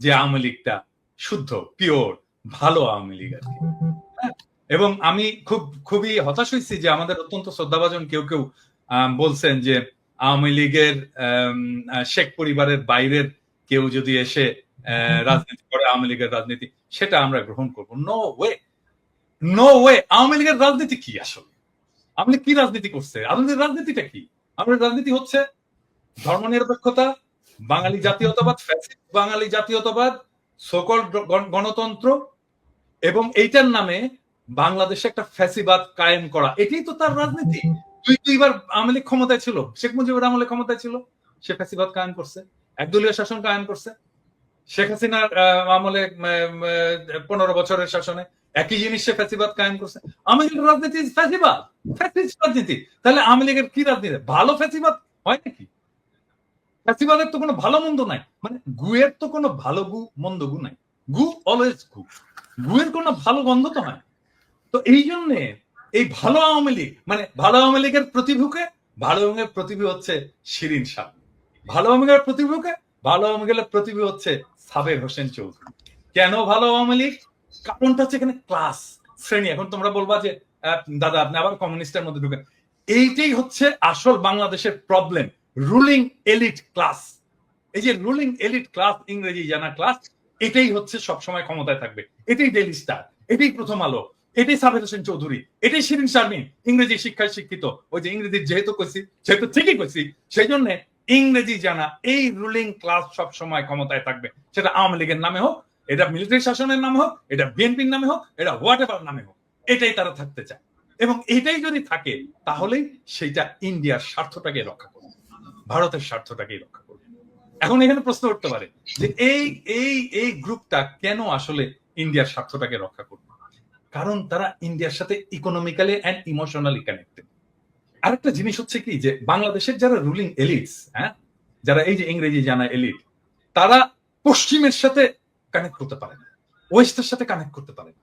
যে আওয়ামী লীগটা শুদ্ধ পিওর ভালো আওয়ামী লীগ আর কি। হ্যাঁ? এবং আমি খুব খুবই হতাশ হয়েছি যে আমাদের অত্যন্ত শ্রদ্ধাভাজন কেউ কেউ বলছেন যে আওয়ামী লীগের শেখ পরিবারের বাইরের কেউ যদি এসে রাজনীতি করে আওয়ামী লীগের রাজনীতি সেটা আমরা গ্রহণ করব। No way no way Awami লীগের রাজনীতি কি আসলে? আওয়ামী লীগ কি রাজনীতি করছে আওয়ামী লীগের রাজনীতিটা কি? আমাদের রাজনীতি হচ্ছে ধর্মনিরপেক্ষতা বাঙালি জাতীয়তাবাদ বাঙালি জাতীয়তাবাদ সকল গণতন্ত্র, এবং এইটার নামে বাংলাদেশে একটা ফ্যাসিবাদ কায়েম করা। এটাই তো তার রাজনীতি। দুই দুইবার আওয়ামী লীগ ক্ষমতায় ছিল। শেখ মুজিবুর আমলে ক্ষমতায় ছিল। সে ফ্যাসিবাদ কায়েম করছে। একদলীয় শাসন কায়েম করছে। শেখ হাসিনার আমলে পনেরো বছরের শাসনে একই জিনিস সে ফ্যাসিবাদ কায়েম করছে। আওয়ামী রাজনীতি ফ্যাসিবাদ ফ্যাসিস্ট রাজনীতি। তাহলে আওয়ামী লীগের কি রাজনীতি? ভালো ফ্যাসিবাদ হয় নাকি? ফ্যাসিবাদের তো কোনো ভালো মন্দ নাই। মানে গুয়ের তো কোনো ভালো গু, মন্দ গু নাই। গু অলওয়েজ গু। গুয়ের কোনো ভালো গন্ধ তো হয় তো এই জন্যে এই ভালো আওয়ামী লীগ মানে ভালো আওয়ামী লীগের প্রতিভুকে, ভালো আওয়ামী প্রতিভু হচ্ছে শিরিন শাহ। ভালো আওয়ামী প্রতিভুকে, ভালো আওয়ামী লীগের প্রতিভু হচ্ছে সাবের হোসেন চৌধুরী। কেন ভালো আওয়ামী লীগ? কারণটা হচ্ছে এখানে ক্লাস শ্রেণি। এখন তোমরা বলবা যে দাদা, আপনি আবার কমিউনিস্টের মধ্যে ঢুকেন। এইটাই হচ্ছে আসল বাংলাদেশের প্রবলেম রুলিং এলিট ক্লাস এই যে রুলিং এলিট ক্লাস ইংরেজি জানা ক্লাস এটাই হচ্ছে সবসময় ক্ষমতায় থাকবে। এটাই ডেলি স্টার এটাই প্রথম আলো, এটাই সাবের হোসেন চৌধুরী, এটাই শিরিন শারমিন, ইংরেজি শিক্ষায় শিক্ষিত। ওই যে ইংরেজি যেহেতু কইছি যেহেতু ঠিকই কইছি সেই জন্য ইংরেজি জানা এই রুলিং ক্লাস সব সময় ক্ষমতায় থাকবে। সেটা আওয়ামী লীগের নামে হোক, এটা মিলিটারি শাসনের নামে হোক, এটা বিএনপির নামে হোক, এটা হোয়াট এভার নামে হোক, এটাই তারা থাকতে চায়। এবং এটাই যদি থাকে, তাহলেই সেটা ইন্ডিয়ার স্বার্থটাকে রক্ষা করবে। ভারতের স্বার্থটাকেই রক্ষা করবে। এখন এখানে প্রশ্ন উঠতে পারে যে এই এই এই গ্রুপটা কেন আসলে ইন্ডিয়ার স্বার্থটাকে রক্ষা করবে? কারণ তারা ইন্ডিয়ার সাথে ইকোনমিক্যালি অ্যান্ড ইমোশনালি কানেক্টেড আরেকটা জিনিস হচ্ছে কি যে বাংলাদেশের যারা রুলিং এলিটস হ্যাঁ যারা এই যে ইংরেজি জানা এলিট তারা পশ্চিমের সাথে কানেক্ট করতে পারে না ওয়েস্টের সাথে কানেক্ট করতে পারে না।